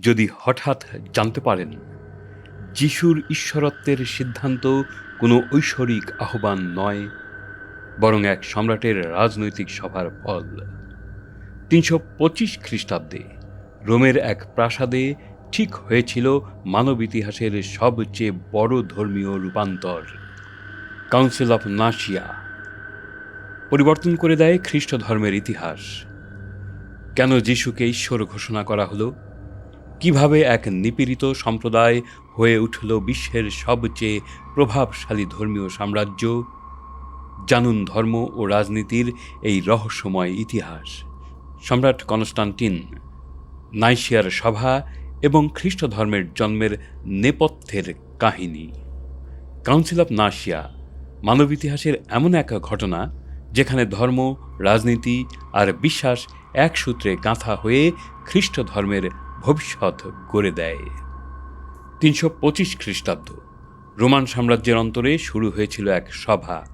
যদি হঠাৎ জানতে পারেন, যিশুর ঈশ্বরত্বের সিদ্ধান্ত কোনো ঐশ্বরিক আহ্বান নয়, বরং এক সম্রাটের রাজনৈতিক সভার ফল। তিনশো পঁচিশ খ্রিস্টাব্দে রোমের এক প্রাসাদে ঠিক হয়েছিল মানব ইতিহাসের সবচেয়ে বড় ধর্মীয় রূপান্তর, কাউন্সিল অফ নাসিয়া। পরিবর্তন করে দেয় খ্রিস্ট ধর্মের ইতিহাস। কেন যিশুকে ঈশ্বর ঘোষণা করা হলো? কীভাবে এক নিপীড়িত সম্প্রদায় হয়ে উঠল বিশ্বের সবচেয়ে প্রভাবশালী ধর্মীয় সাম্রাজ্য? জানুন ধর্ম ও রাজনীতির এই রহস্যময় ইতিহাস। সম্রাট কনস্টান্টিন নাইশিয়ার সভা এবং খ্রিস্ট ধর্মের জন্মের নেপথ্যের কাহিনী। কাউন্সিল অফ নাসিয়া, মানব ইতিহাসের এমন এক ঘটনা যেখানে ধর্ম, রাজনীতি আর বিশ্বাস এক সূত্রে গাঁথা হয়ে খ্রিস্ট ধর্মের ভবিষ্যৎ গড়ে দেয়। তিনশো পঁচিশ খ্রিস্টাব্দ, রোমান সাম্রাজ্যের অন্তরে শুরু হয়েছিল এক সভা,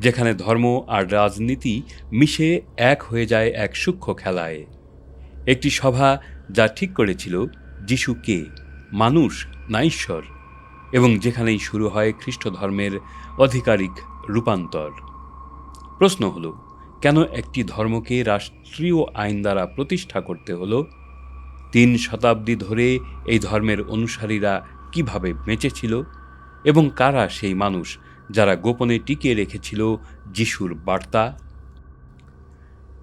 যেখানে ধর্ম আর রাজনীতি মিশে এক হয়ে যায় এক সূক্ষ্ম খেলায়। একটি সভা যা ঠিক করেছিল যিশু কে? মানুষ না ঈশ্বর? এবং যেখানেই শুরু হয় খ্রিস্ট ধর্মের আধিকারিক রূপান্তর। প্রশ্ন হলো, কেন একটি ধর্মকে রাষ্ট্রীয় আইন দ্বারা প্রতিষ্ঠা করতে হলো? তিন শতাব্দী ধরে এই ধর্মের অনুসারীরা কীভাবে বেঁচেছিল এবং কারা সেই মানুষ যারা গোপনে টিকিয়ে রেখেছিল যিশুর বার্তা?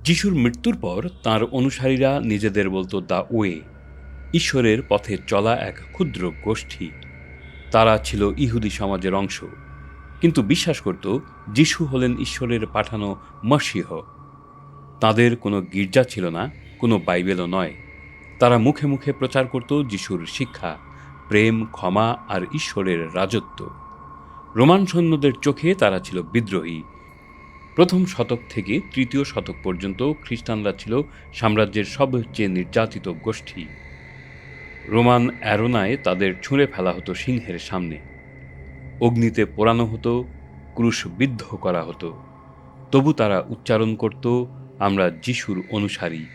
যিশুর মৃত্যুর পর তার অনুসারীরা নিজেদের বলতো দ্য ওয়ে ঈশ্বরের পথে চলা এক ক্ষুদ্র গোষ্ঠী। তারা ছিল ইহুদি সমাজের অংশ, কিন্তু বিশ্বাস করত যিশু হলেন ঈশ্বরের পাঠানো মসিহ। তাদের কোনো গির্জা ছিল না, কোনো বাইবেলও নয়। তারা মুখে মুখে প্রচার করত যিশুর শিক্ষা, প্রেম, ক্ষমা আর ঈশ্বরের রাজত্ব। রোমান সৈন্যদের চোখে তারা ছিল বিদ্রোহী। প্রথম শতক থেকে তৃতীয় শতক পর্যন্ত খ্রিস্টানরা ছিল সাম্রাজ্যের সবচেয়ে নির্যাতিত গোষ্ঠী। রোমান অ্যারোনায় তাদের ছুঁড়ে ফেলা হতো সিংহের সামনে। অগ্নিতে পোড়ানো হতো ক্রুশবিদ্ধ করা হতো। তবু তারা উচ্চারণ করত, আমরা যিশুর অনুসারী।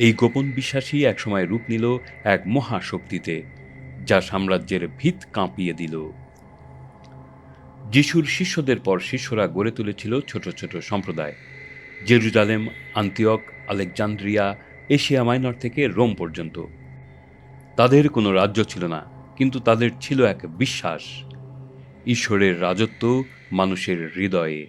এই গোপন বিশ্বাসই একসময় রূপ নিল এক মহাশক্তিতে, যা সাম্রাজ্যের ভিত কাঁপিয়ে দিল। যিশুর শিষ্যদের পর শিষ্যরা গড়ে তুলেছিল ছোট ছোট সম্প্রদায়। Jerusalem, Antioch, Alexandria, Asia Minor থেকে রোম পর্যন্ত। তাদের কোনো রাজ্য ছিল না, কিন্তু তাদের ছিল এক বিশ্বাস। ঈশ্বরের রাজত্ব মানুষের হৃদয়ে।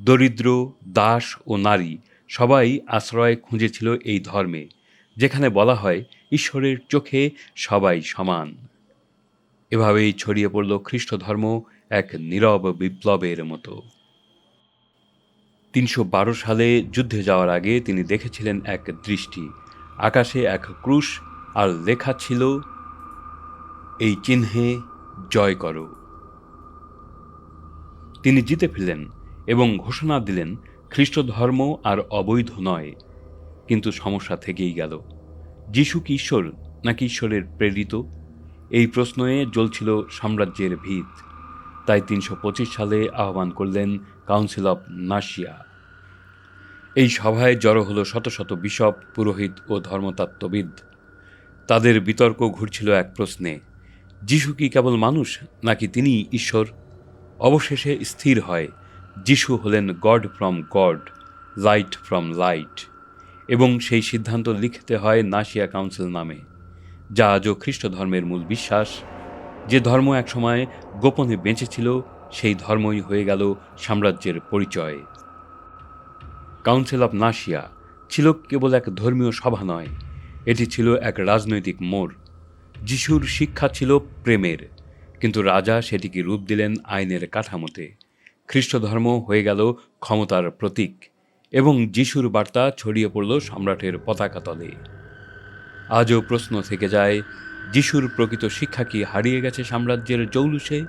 দরিদ্র, দাস ও নারী সবাই আশ্রয় খুঁজেছিল এই ধর্মে, যেখানে বলা হয়, ঈশ্বরের চোখে সবাই সমান। এভাবেই ছড়িয়ে পড়ল খ্রিস্ট ধর্ম এক নীরব বিপ্লবের মতো। তিনশো বারো সালে যুদ্ধে যাওয়ার আগে তিনি দেখেছিলেন এক দৃষ্টি। আকাশে এক ক্রুশ, আর লেখা ছিল, এই চিহ্নে জয় করো। তিনি জিতে ফেললেন এবং ঘোষণা দিলেন খ্রিস্ট ধর্ম আর অবৈধ নয়, কিন্তু সমস্যা থেকেই গেল। যিশু কি ঈশ্বর নাকি ঈশ্বরের প্রেরিত? এই প্রশ্নে জ্বলছিল সাম্রাজ্যের ভিত। তাই তিনশো পঁচিশ সালে আহ্বান করলেন কাউন্সিল অফ নাসিয়া। এই সভায় জড়ো হলো শত শত বিশপ, পুরোহিত ও ধর্মতত্ত্ববিদ। তাদের বিতর্ক ঘুরছিল এক প্রশ্নে, যিশু কি কেবল মানুষ নাকি তিনি ঈশ্বর? অবশেষে স্থির হয় যিশু হলেন God from God light from light এবং সেই সিদ্ধান্ত লিখতে হয় নাসিয়া কাউন্সিল নামে, যা আজও খ্রিস্ট ধর্মের মূল বিশ্বাস। যে ধর্ম একসময় গোপনে বেঁচেছিল, সেই ধর্মই হয়ে গেল সাম্রাজ্যের পরিচয়। কাউন্সিল অফ নাসিয়া ছিল কেবল এক ধর্মীয় সভা নয়, এটি ছিল এক রাজনৈতিক মোড়। যিশুর শিক্ষা ছিল প্রেমের, কিন্তু রাজা সেটিকে রূপ দিলেন আইনের কাঠামোতে। খ্রিস্ট ধর্ম হয়ে গেল ক্ষমতার প্রতীক এবং যিশুর বার্তা ছড়িয়ে পড়ল সম্রাটের পতাকা তলে। আজও প্রশ্ন থেকে যায়, যিশুর প্রকৃত শিক্ষা কি হারিয়ে গেছে সাম্রাজ্যের জৌলুসে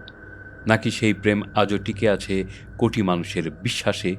নাকি সেই প্রেম আজও টিকে আছে কোটি মানুষের বিশ্বাসে?